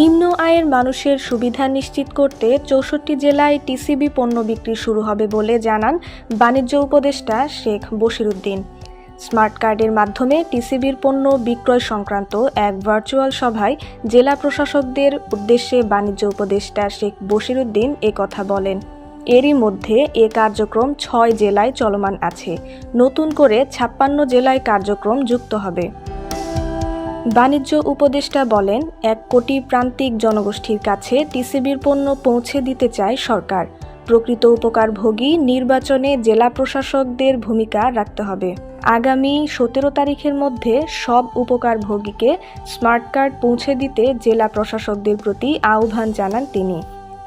নিম্ন আয়ের মানুষের সুবিধা নিশ্চিত করতে চৌষট্টি জেলায় টিসিবি পণ্য বিক্রি শুরু হবে বলে জানান বাণিজ্য উপদেষ্টা শেখ বশিরুদ্দিন। স্মার্ট কার্ডের মাধ্যমে টিসিবির পণ্য বিক্রয় সংক্রান্ত এক ভার্চুয়াল সভায় জেলা প্রশাসকদের উদ্দেশ্যে বাণিজ্য উপদেষ্টা শেখ বশিরুদ্দিন কথা বলেন। এরই মধ্যে এ কার্যক্রম ছয় জেলায় চলমান আছে। নতুন করে ছাপ্পান্ন জেলায় কার্যক্রম যুক্ত হবে। বাণিজ্য উপদেষ্টা বলেন, এক কোটি প্রান্তিক জনগোষ্ঠীর কাছে টিসিবির পণ্য পৌঁছে দিতে চায় সরকার। প্রকৃত উপকারভোগী নির্বাচনে জেলা প্রশাসকদের ভূমিকা রাখতে হবে। আগামী সতেরো তারিখের মধ্যে সব উপকারভোগীকে স্মার্ট কার্ড পৌঁছে দিতে জেলা প্রশাসকদের প্রতি আহ্বান জানান তিনি।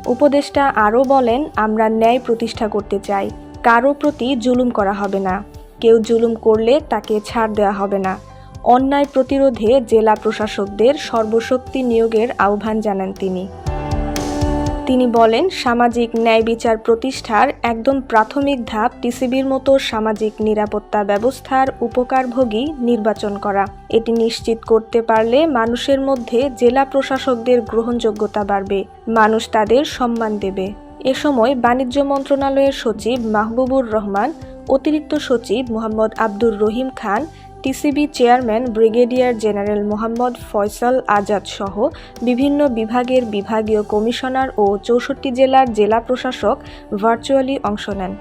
উপদেষ্টা আরও বলেন, আমরা ন্যায় প্রতিষ্ঠা করতে চাই। কারও প্রতি জুলুম করা হবে না। কেউ জুলুম করলে তাকে ছাড় দেওয়া হবে না। অন্যায় প্রতিরোধে জেলা প্রশাসকদের সর্বশক্তি নিয়োগের আহ্বান জানান তিনি। তিনি বলেন, সামাজিক ন্যায় বিচার প্রতিষ্ঠার একদম প্রাথমিক ধাপ টিসিবির মতো সামাজিক নিরাপত্তা ব্যবস্থার উপকারভোগী নির্বাচন করা। এটি নিশ্চিত করতে পারলে মানুষের মধ্যে জেলা প্রশাসকদের গ্রহণযোগ্যতা বাড়বে, মানুষ তাদের সম্মান দেবে। এ সময় বাণিজ্য মন্ত্রণালয়ের সচিব মাহবুবুর রহমান, অতিরিক্ত সচিব Mohammad Abdur Rahim Khan TCB chairman brigadier general Mohammad Faisal Azad সহ বিভিন্ন বিভাগের বিভাগীয় কমিশনার ও চৌষট্টি জেলার জেলা প্রশাসক ভার্চুয়ালি অংশ নেন।